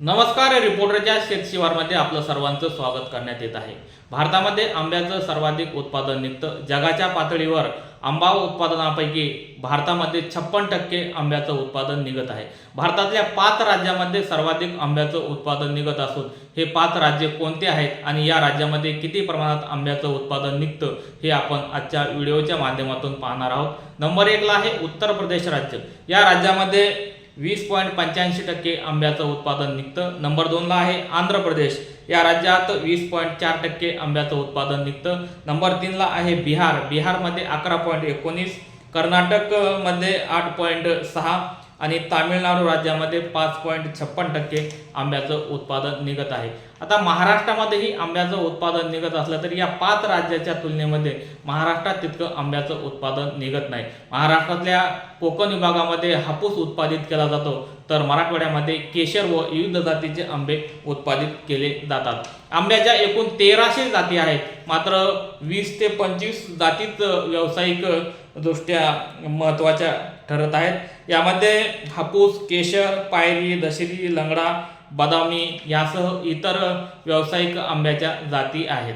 नमस्कार रिपोर्टरच्या शेतशिवारमध्ये आपलं सर्वांचं स्वागत करण्यात येत आहे. भारतामध्ये आंब्याचं सर्वाधिक उत्पादन निघतं. जगाच्या पातळीवर आंबा उत्पादनापैकी भारतामध्ये छप्पन टक्के आंब्याचं उत्पादन निघत आहे. भारतातल्या पाच राज्यामध्ये सर्वाधिक आंब्याचं उत्पादन निघत असून हे पाच राज्य कोणते आहेत आणि या राज्यामध्ये किती प्रमाणात आंब्याचं उत्पादन निघतं हे आपण आजच्या व्हिडिओच्या माध्यमातून पाहणार आहोत. नंबर एकला आहे उत्तर प्रदेश राज्य. या राज्यामध्ये वीस पॉईंट पंच्याऐंशी टक्के आंब्याचं उत्पादन निघतं. नंबर दोनला आहे आंध्र प्रदेश. या राज्यात वीस पॉईंट चार टक्के आंब्याचं उत्पादन निघतं. नंबर तीनला आहे बिहार. बिहारमध्ये अकरा पॉईंट एकोणीस कर्नाटकमध्ये आठ पॉईंट सहा आणि तामिळनाडू राज्यामध्ये पाच पॉईंट छप्पन टक्के आंब्याचं उत्पादन निघत आहे. आता महाराष्ट्रामध्येही आंब्याचं उत्पादन निघत असलं तरी या पाच राज्याच्या तुलनेमध्ये महाराष्ट्रात तितकं आंब्याचं उत्पादन निघत नाही. महाराष्ट्रातल्या कोकण विभागामध्ये हापूस उत्पादित केला जातो तर मराठवाड्यामध्ये केशर व विविध जातीचे आंबे उत्पादित केले जातात. आंब्याच्या एकूण तेराशे जाती आहेत. मात्र वीस ते पंचवीस जातीच व्यावसायिक दृष्ट्या महत्त्वाच्या ठरत आहेत. यामध्ये हापूस केशर पायरी दशेरी लंगडा बदामी यासह इतर व्यावसायिक आंब्याच्या जाती आहेत.